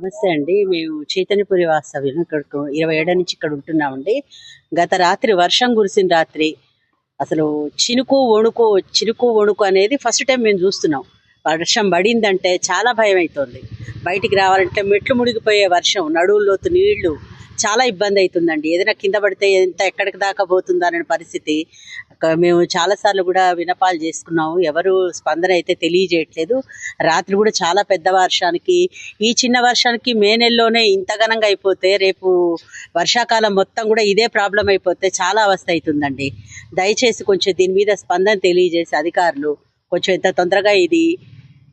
నమస్తే అండి. మేము చైతన్యపురి వాస్తవ్యం. ఇక్కడ ఇరవై ఏళ్ళ నుంచి ఇక్కడ ఉంటున్నామండి. గత రాత్రి వర్షం కురిసిన రాత్రి అసలు చినుకు వణుకు చినుకు వణుకు అనేది ఫస్ట్ టైం మేము చూస్తున్నాం. వర్షం పడిందంటే చాలా భయం అవుతుంది బయటికి రావాలంటే మెట్లు మునిగిపోయే వర్షం నడువుల్లోతు నీళ్ళు చాలా ఇబ్బంది అవుతుందండి ఏదైనా కింద పడితే ఎంత ఎక్కడికి దాకా పోతుందనే పరిస్థితి. మేము చాలాసార్లు కూడా వినపాలు చేసుకున్నాము. ఎవరు స్పందన అయితే తెలియజేయట్లేదు. రాత్రి కూడా చాలా పెద్ద వర్షానికి ఈ చిన్న వర్షానికి మే నెలలోనే ఇంత ఘనంగా అయిపోతే రేపు వర్షాకాలం మొత్తం కూడా ఇదే ప్రాబ్లం అయిపోతే చాలా అవస్థ అవుతుందండి దయచేసి కొంచెం దీని మీద స్పందన తెలియజేసి అధికారులు కొంచెం ఎంత తొందరగా ఇది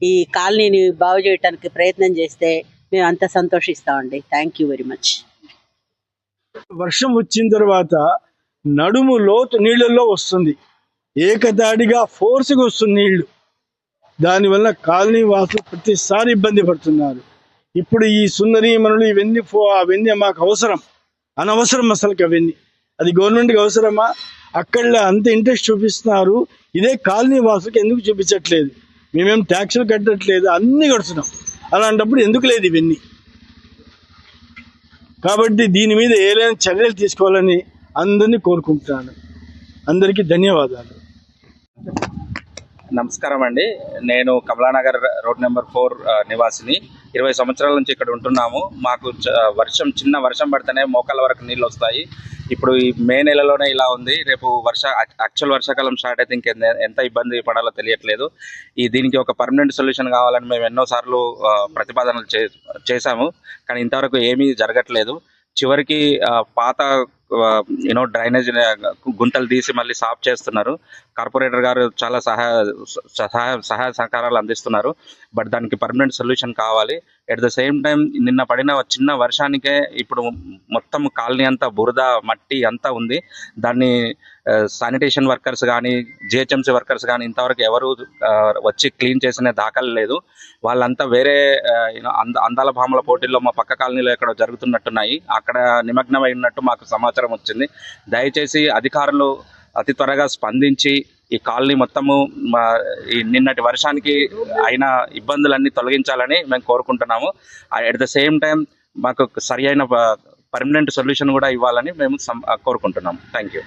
ఈ కాలనీని బాగు చేయడానికి ప్రయత్నం చేస్తే మేము అంత సంతోషిస్తామండి. Thank you very much. వర్షం వచ్చిన తర్వాత నడుము లోతు నీళ్ళల్లో వస్తుంది. ఏకదాడిగా ఫోర్స్గా వస్తుంది నీళ్ళు దానివల్ల కాలనీ వాసులు ప్రతిసారి ఇబ్బంది పడుతున్నారు. ఇప్పుడు ఈ సుందరీమణులు ఇవన్నీ ఫో అవన్నీ మాకు అవసరం. అనవసరం అసలుకి అవన్నీ. అది గవర్నమెంట్కి అవసరమా? అక్కడ అంత ఇంట్రెస్ట్ చూపిస్తున్నారు. ఇదే కాలనీ వాసులకు ఎందుకు చూపించట్లేదు? మేమేం ట్యాక్సులు కట్టట్లేదు. అన్నీ కడుతున్నాం. అలాంటప్పుడు ఎందుకు లేదు ఇవన్నీ? కాబట్టి దీని మీద ఏదైనా చర్యలు తీసుకోవాలని అందరినీ కోరుకుంటున్నాను. అందరికీ ధన్యవాదాలు. నమస్కారం అండి. నేను కమలానగర్ రోడ్ నెంబర్ ఫోర్ నివాసిని. ఇరవై సంవత్సరాల నుంచి ఇక్కడ ఉంటున్నాము. మాకు వర్షం చిన్న వర్షం పడితేనే మోకాల వరకు నీళ్ళు వస్తాయి. ఇప్పుడు ఈ మే నెలలోనే ఇలా ఉంది. రేపు వర్ష యాక్చువల్ వర్షాకాలం స్టార్ట్ అయితే ఇంకెంత ఎంత ఇబ్బంది పడాలో తెలియట్లేదు. ఈ దీనికి ఒక పర్మనెంట్ సొల్యూషన్ కావాలని మేము ఎన్నోసార్లు ప్రతిపాదనలు చే చేశాము. కానీ ఇంతవరకు ఏమీ జరగట్లేదు. చివరికి పాత యూనో డ్రైనేజ్ గుంతలు తీసి మళ్ళీ సాఫ్ చేస్తున్నారు. కార్పొరేటర్ గారు చాలా సహాయ సహాయ సహాయ సహకారాలు అందిస్తున్నారు. బట్ దానికి పర్మనెంట్ సొల్యూషన్ కావాలి. ఎట్ ద సేమ్ టైం నిన్న పడిన చిన్న వర్షానికే ఇప్పుడు మొత్తం కాలనీ అంతా బురద మట్టి అంతా ఉంది. దాన్ని శానిటేషన్ వర్కర్స్ కానీ జిహెచ్ఎంసీ వర్కర్స్ కానీ ఇంతవరకు ఎవరు వచ్చి క్లీన్ చేసిన దాఖలు లేదు. వాళ్ళంతా వేరే అంద అందాల భామల పోటీల్లో మా పక్క కాలనీలో ఎక్కడ జరుగుతున్నట్టున్నాయి. అక్కడ నిమగ్నమై ఉన్నట్టు మాకు సమాచారం వచ్చింది. దయచేసి అధికారులు అతి త్వరగా స్పందించి ఈ కాలనీ మొత్తము మా ఈ నిన్నటి వర్షానికి అయిన ఇబ్బందులన్నీ తొలగించాలని మేము కోరుకుంటున్నాము. అట్ ద సేమ్ టైం మాకు సరి అయిన పర్మనెంట్ సొల్యూషన్ కూడా ఇవ్వాలని మేము కోరుకుంటున్నాము. Thank you